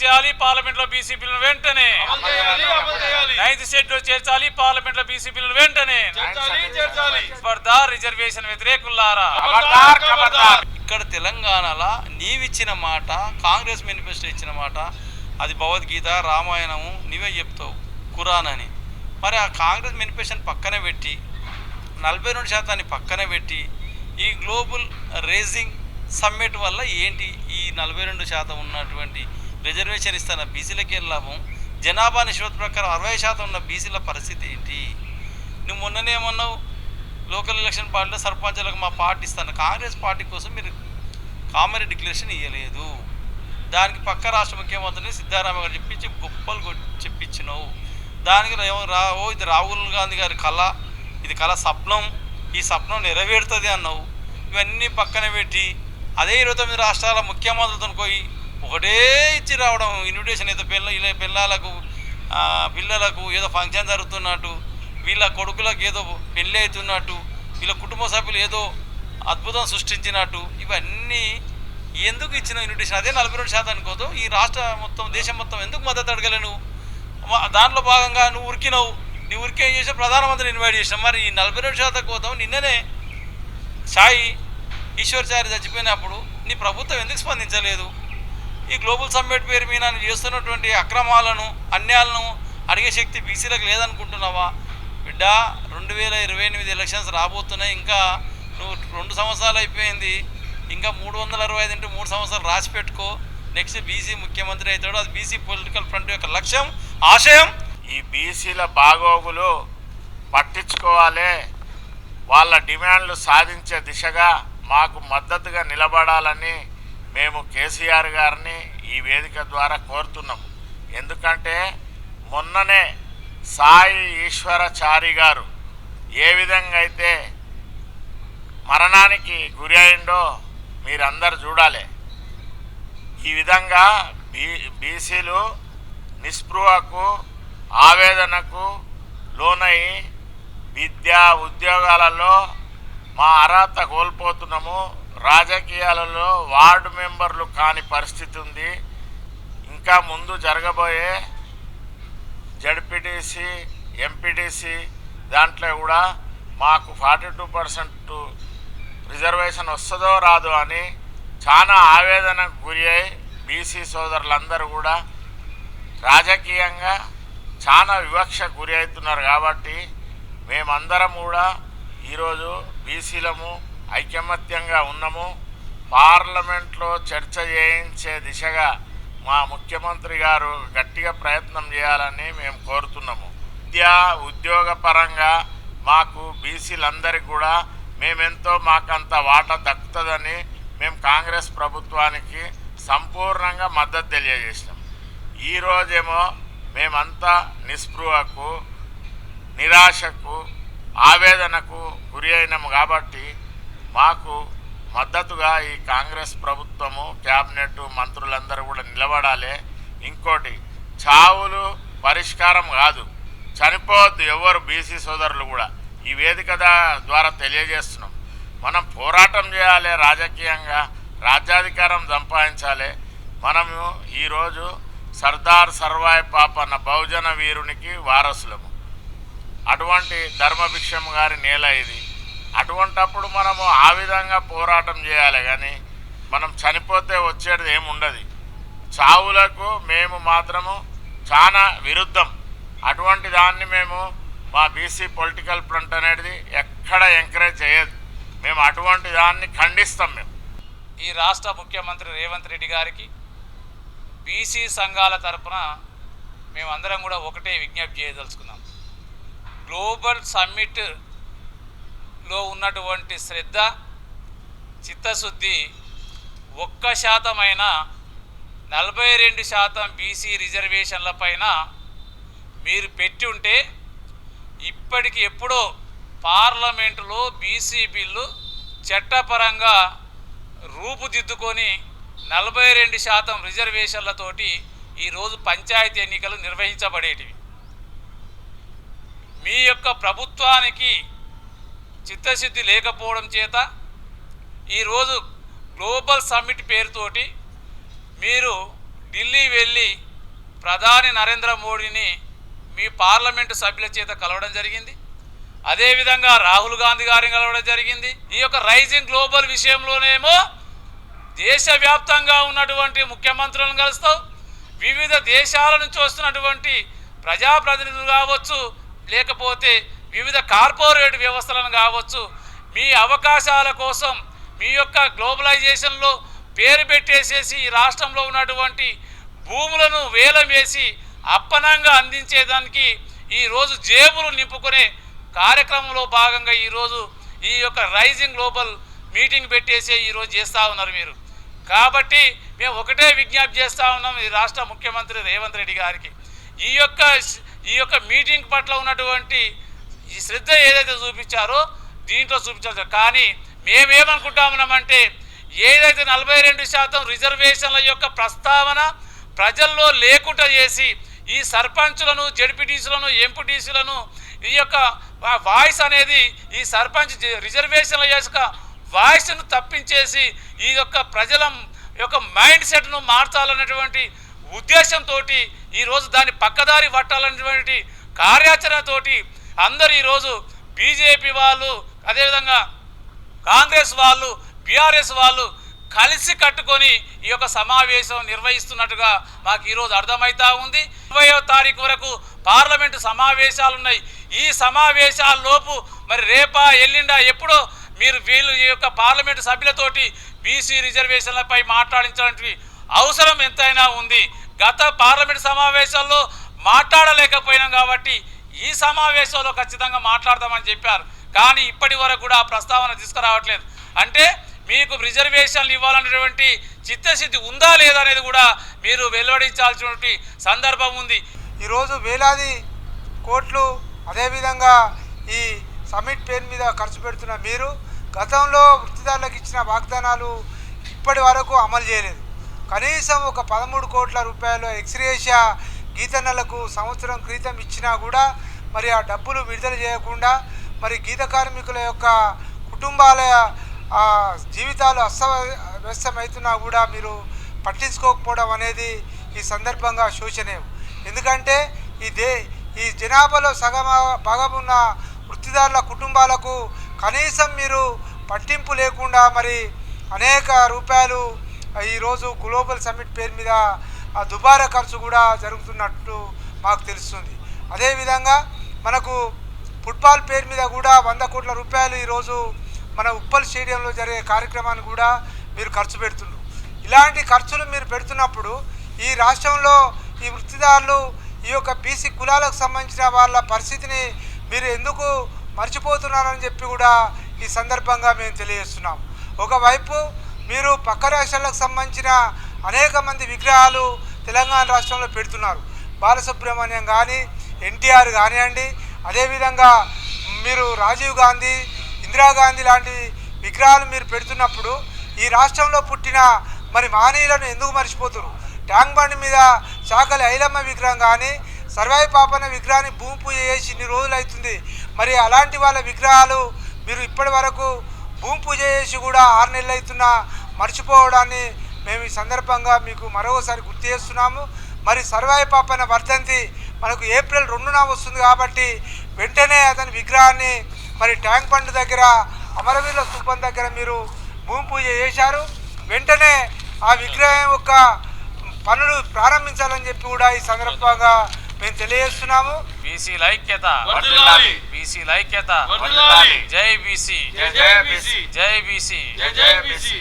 చేయాలి పార్లమెంట్లో బీసీ బిల్లును వెంటనే. నైన్త్ షెడ్యూల్ చేర్చాలి పార్లమెంట్లో బీసీ బిల్లును వెంటనే. ఖబర్దార్ రిజర్వేషన్ వ్యతిరేకులారా ఇక్కడ తెలంగాణలో నీవిచ్చిన మాట కాంగ్రెస్ మేనిఫెస్టో ఇచ్చిన మాట అది భగవద్గీత రామాయణము నీవే చెప్తావు ఖురాన్ అని. మరి ఆ కాంగ్రెస్ మేనిఫెస్టోని పక్కన పెట్టి నలభై రెండు శాతాన్ని పక్కన పెట్టి ఈ గ్లోబల్ రేజింగ్ సమ్మిట్ వల్ల ఏంటి ఈ నలభై రెండు శాతం ఉన్నటువంటి రిజర్వేషన్ ఇస్తున్న బీసీలకి ఏం లాభం జనాభా నిష్పత్తి ప్రకారం అరవై శాతం ఉన్న బీసీల పరిస్థితి ఏంటి? నువ్వు మొన్ననే ఏమన్నావు? లోకల్ ఎలక్షన్ పార్టీలో సర్పంచులకు మా పార్టీ ఇస్తాను. కాంగ్రెస్ పార్టీ కోసం మీరు కామన్ డిక్లరేషన్ ఇవ్వలేదు దానికి పక్క రాష్ట్ర ముఖ్యమంత్రిని సిద్ధారామయ్య గారు చెప్పించి గొప్పలు చెప్పించినావు. దానికి రేవ- ఓ ఇది రాహుల్ గాంధీ గారి కళ. ఇది కళ స్వప్నం. ఈ స్వప్నం నెరవేరుతుంది అన్నావు. ఇవన్నీ పక్కన పెట్టి అదే ఇరవై తొమ్మిది రాష్ట్రాల ముఖ్యమంత్రులతో పోయి ఒకటే ఇచ్చి రావడం ఇన్విటేషన్ ఏదో పిల్ల ఇలా పిల్లలకు పిల్లలకు ఏదో ఫంక్షన్ జరుగుతున్నట్టు వీళ్ళ కొడుకులకు ఏదో పెళ్ళి అవుతున్నట్టు వీళ్ళ కుటుంబ సభ్యులు ఏదో అద్భుతం సృష్టించినట్టు ఇవన్నీ ఎందుకు ఇచ్చిన ఇన్విటేషన్ అదే నలభై రెండు శాతానికి కోసం ఈ రాష్ట్ర మొత్తం దేశం మొత్తం ఎందుకు మద్దతు అడగలేను దాంట్లో భాగంగా నువ్వు ఉరికినావు. నీ ఉరికి ఏం చేసావు ప్రధానమంత్రిని ఇన్వైట్ చేసినావు. మరి ఈ నలభై రెండు శాతం కోసం నిన్ననే సాయి ఈశ్వర్చారి చచ్చిపోయినప్పుడు నీ ప్రభుత్వం ఎందుకు స్పందించలేదు? ఈ గ్లోబల్ సమ్మిట్ పేరు మీద చేస్తున్నటువంటి అక్రమాలను అన్యాలను అడిగే శక్తి బీసీలకు లేదనుకుంటున్నావా? బిడ్డ రెండు వేల ఇరవై ఎనిమిది ఎలక్షన్స్ రాబోతున్నాయి. ఇంకా నువ్వు రెండు సంవత్సరాలు అయిపోయింది. ఇంకా మూడు వందల అరవై ఐదు అంటే మూడు సంవత్సరాలు రాసి పెట్టుకో. నెక్స్ట్ బీసీ ముఖ్యమంత్రి అవుతాడు. అది బీసీ పొలిటికల్ ఫ్రంట్ యొక్క లక్ష్యం ఆశయం. ఈ బీసీల బాగోగులు పట్టించుకోవాలి. వాళ్ళ డిమాండ్లు సాధించే దిశగా మాకు మద్దతుగా నిలబడాలని మేము కేసీఆర్ గారిని ఈ వేదిక ద్వారా కోరుతున్నాము. ఎందుకంటే మొన్ననే సాయి ఈశ్వరచారి గారు ఏ విధంగా అయితే మరణానికి గురి అయిండో మీరందరు చూడాలి. ఈ విధంగా బీ బీసీలు నిస్పృహకు ఆవేదనకు లోనై విద్యా ఉద్యోగాలలో మా అర్హత కోల్పోతున్నాము. రాజకీయాలలో వార్డు మెంబర్లు కాని పరిస్థితి ఉంది. ఇంకా ముందు జరగబోయే జడ్పీటీసీ ఎంపీటీసీ దాంట్లో కూడా మాకు ఫార్టీ టూ పర్సెంట్ రిజర్వేషన్ వస్తుందో రాదో అని చాలా ఆవేదనకు గురి అయి బీసీ సోదరులందరూ కూడా రాజకీయంగా చాలా వివక్ష గురి అవుతున్నారు కాబట్టి మేమందరం కూడా ఈరోజు బీసీలము ఐకమత్యంగా ఉన్నాము. పార్లమెంట్లో చర్చ చేయించే దిశగా మా ముఖ్యమంత్రి గారు గట్టిగా ప్రయత్నం చేయాలని మేము కోరుతున్నాము. విద్యా ఉద్యోగ పరంగా మాకు బీసీలందరికీ కూడా మేమెంతో మాకంత వాటా దక్కుతుందని మేము కాంగ్రెస్ ప్రభుత్వానికి సంపూర్ణంగా మద్దతు తెలియజేసినాం. ఈరోజేమో మేమంతా నిస్పృహకు నిరాశకు ఆవేదనకు గురి అయినాము కాబట్టి మాకు మద్దతుగా ఈ కాంగ్రెస్ ప్రభుత్వము క్యాబినెట్ మంత్రులందరూ కూడా నిలబడాలి. ఇంకోటి చావులు పరిష్కారం కాదు. చనిపోవద్దు ఎవరు బీసీ సోదరులు కూడా. ఈ వేదిక ద్వారా తెలియజేస్తున్నాం. మనం పోరాటం చేయాలి రాజకీయంగా రాజ్యాధికారం సంపాదించాలి. మనము ఈరోజు సర్దార్ సర్వాయి పాపన్న బహుజన వీరునికి వారసులము. అటువంటి ధర్మభిక్షం గారి నేల ఇది. అటువంటప్పుడు మనము ఆ విధంగా పోరాటం చేయాలి కానీ మనం చనిపోతే వచ్చేది ఏముండదు. చావులకు మేము మాత్రము చాలా విరుద్ధం. అటువంటి దాన్ని మేము మా బీసీ పొలిటికల్ ఫ్రంట్ అనేది ఎక్కడ ఎంకరేజ్ చేయదు. మేము అటువంటి దాన్ని ఖండిస్తాం మేము. ఈ రాష్ట్ర ముఖ్యమంత్రి రేవంత్ రెడ్డి గారికి బీసీ సంఘాల తరఫున మేమందరం కూడా ఒకటే విజ్ఞప్తి చేయదలుచుకున్నాం. గ్లోబల్ లో ఉన్నటువంటి శ్రద్ధ చిత్తశుద్ధి ఒక్క శాతమైన నలభై రెండు శాతం బీసీ రిజర్వేషన్ల పైన మీరు పెట్టి ఉంటే ఇప్పటికి ఎప్పుడో పార్లమెంటులో బీసీ బిల్లు చట్టపరంగా రూపుదిద్దుకొని నలభై రెండు శాతం రిజర్వేషన్లతోటి ఈరోజు పంచాయతీ ఎన్నికలు నిర్వహించబడేటివి. మీ యొక్క ప్రభుత్వానికి చిత్తశుద్ధి లేకపోవడం చేత ఈరోజు గ్లోబల్ సమ్మిట్ పేరుతోటి మీరు ఢిల్లీ వెళ్ళి ప్రధాని నరేంద్ర మోడీని మీ పార్లమెంటు సభ్యుల చేత కలవడం జరిగింది. అదేవిధంగా రాహుల్ గాంధీ గారిని కలవడం జరిగింది. ఈ యొక్క రైజింగ్ గ్లోబల్ విషయంలోనేమో దేశవ్యాప్తంగా ఉన్నటువంటి ముఖ్యమంత్రులను కలుస్తావు వివిధ దేశాల నుంచి వస్తున్నటువంటి ప్రజాప్రతినిధులు కావచ్చు లేకపోతే వివిధ కార్పొరేట్ వ్యవస్థలను కావచ్చు మీ అవకాశాల కోసం మీ యొక్క గ్లోబలైజేషన్లో పేరు పెట్టేసేసి ఈ రాష్ట్రంలో ఉన్నటువంటి భూములను వేలం వేసి అప్పనంగా అందించేదానికి ఈరోజు జేబులు నింపుకునే కార్యక్రమంలో భాగంగా ఈరోజు ఈ యొక్క రైజింగ్ గ్లోబల్ మీటింగ్ పెట్టేసి ఈరోజు చేస్తూ ఉన్నారు మీరు. కాబట్టి మేము ఒకటే విజ్ఞప్తి చేస్తూ ఉన్నాం ఈ రాష్ట్ర ముఖ్యమంత్రి రేవంత్ రెడ్డి గారికి. ఈ యొక్క ఈ యొక్క మీటింగ్ పట్ల ఉన్నటువంటి ఈ శ్రద్ధ ఏదైతే చూపించారో దీంట్లో చూపించారు. కానీ మేమేమనుకుంటామన్నామంటే ఏదైతే నలభై రెండు శాతం రిజర్వేషన్ల యొక్క ప్రస్తావన ప్రజల్లో లేకుండా చేసి ఈ సర్పంచులను జడ్పీటీసీలను ఎంపీటీసీలను ఈ యొక్క వాయిస్ అనేది ఈ సర్పంచ్ రిజర్వేషన్ల యొక్క వాయిస్ను తప్పించేసి ఈ యొక్క ప్రజల యొక్క మైండ్ సెట్ను మార్చాలన్నటువంటి ఉద్దేశంతో ఈరోజు దాన్ని పక్కదారి పట్టాలన్నటువంటి కార్యాచరణతోటి అందరు ఈరోజు బీజేపీ వాళ్ళు అదేవిధంగా కాంగ్రెస్ వాళ్ళు బీఆర్ఎస్ వాళ్ళు కలిసి కట్టుకొని ఈ యొక్క సమావేశం నిర్వహిస్తున్నట్టుగా మాకు ఈరోజు అర్థమవుతా ఉంది. ఇరవయో తారీఖు వరకు పార్లమెంటు సమావేశాలు ఉన్నాయి ఈ సమావేశాల్లోపు మరి రేపా ఎల్లిండా ఎప్పుడో మీరు వీళ్ళు ఈ యొక్క పార్లమెంటు సభ్యులతోటి బీసీ రిజర్వేషన్లపై మాట్లాడించాలంటే అవసరం ఎంతైనా ఉంది. గత పార్లమెంటు సమావేశాల్లో మాట్లాడలేకపోయినాం కాబట్టి ఈ సమావేశంలో ఖచ్చితంగా మాట్లాడదామని చెప్పారు. కానీ ఇప్పటి వరకు కూడా ఆ ప్రస్తావన తీసుకురావట్లేదు. అంటే మీకు రిజర్వేషన్లు ఇవ్వాలనేటువంటి చిత్తశుద్ధి ఉందా లేదా అనేది కూడా మీరు వెల్లడించాల్సినటువంటి సందర్భం ఉంది. ఈరోజు వేలాది కోట్లు అదేవిధంగా ఈ సమిట్ పేరు మీద ఖర్చు పెడుతున్న మీరు గతంలో వృత్తిదారులకు ఇచ్చిన వాగ్దానాలు ఇప్పటి వరకు అమలు చేయలేదు. కనీసం ఒక పదమూడు కోట్ల రూపాయలు ఎక్స్రేషియా గీతన్నలకు సంవత్సరం క్రితం ఇచ్చినా కూడా మరి ఆ డబ్బులు విడుదల చేయకుండా మరి గీత కార్మికుల యొక్క కుటుంబాల జీవితాలు అస్తవ్యస్తమవుతున్నా కూడా మీరు పట్టించుకోకపోవడం అనేది ఈ సందర్భంగా శోచనీయం ఎందుకంటే ఈ దే ఈ జనాభాలో సగమ భాగమున్న వృత్తిదారుల కుటుంబాలకు కనీసం మీరు పట్టింపు లేకుండా మరి అనేక రూపాయలు ఈరోజు గ్లోబల్ సమ్మిట్ పేరు మీద ఆ దుబారా ఖర్చు కూడా జరుగుతున్నట్టు మాకు తెలుస్తుంది. అదేవిధంగా మనకు ఫుట్బాల్ పేరు మీద కూడా వంద కోట్ల రూపాయలు ఈరోజు మన ఉప్పల్ స్టేడియంలో జరిగే కార్యక్రమాన్ని కూడా మీరు ఖర్చు పెడుతున్నారు ఇలాంటి ఖర్చులు మీరు పెడుతున్నప్పుడు ఈ రాష్ట్రంలో ఈ వృత్తిదారులు ఈ యొక్క బీసీ కులాలకు సంబంధించిన వాళ్ళ పరిస్థితిని మీరు ఎందుకు మర్చిపోతున్నారని చెప్పి కూడా ఈ సందర్భంగా మేము తెలియజేస్తున్నాం. ఒకవైపు మీరు పక్క రాష్ట్రాలకు సంబంధించిన అనేక మంది విగ్రహాలు తెలంగాణ రాష్ట్రంలో పెడుతున్నారు. బాలసుబ్రహ్మణ్యం కానీ ఎన్టీఆర్ కానివ్వండి అదేవిధంగా మీరు రాజీవ్ గాంధీ ఇందిరాగాంధీ లాంటి విగ్రహాలు మీరు పెడుతున్నప్పుడు ఈ రాష్ట్రంలో పుట్టిన మరి మానీయులను ఎందుకు మర్చిపోతున్నారు ట్యాంక్ బండి మీద చాకలి ఐలమ్మ విగ్రహం కానీ సర్వాయి పాపన్న విగ్రహాన్ని భూమి పూజ చేసి ఇన్ని రోజులు అవుతుంది. మరి అలాంటి వాళ్ళ విగ్రహాలు మీరు ఇప్పటి వరకు భూమి పూజ చేసి కూడా ఆరు నెలలు అవుతున్నా మర్చిపోవడాన్ని మేము ఈ సందర్భంగా మీకు మరొకసారి గుర్తు చేస్తున్నాము. మరి సర్వాయి పాపన్న వర్ధంతి మనకు ఏప్రిల్ రెండున వస్తుంది కాబట్టి వెంటనే అతని విగ్రహాన్ని మరి ట్యాంక్ బండ్ దగ్గర అమరవీరుల స్థూపం దగ్గర మీరు భూమి పూజ చేశారు. వెంటనే ఆ విగ్రహం యొక్క పనులు ప్రారంభించాలని చెప్పి కూడా ఈ సందర్భంగా మేము తెలియజేస్తున్నాము. బీసీల ఐక్యత. వర్ధిల్లాలి. బీసీల ఐక్యత. వర్ధిల్లాలి. జై బీసీ. జై జై బీసీ. జై బీసీ. జై జై బీసీ.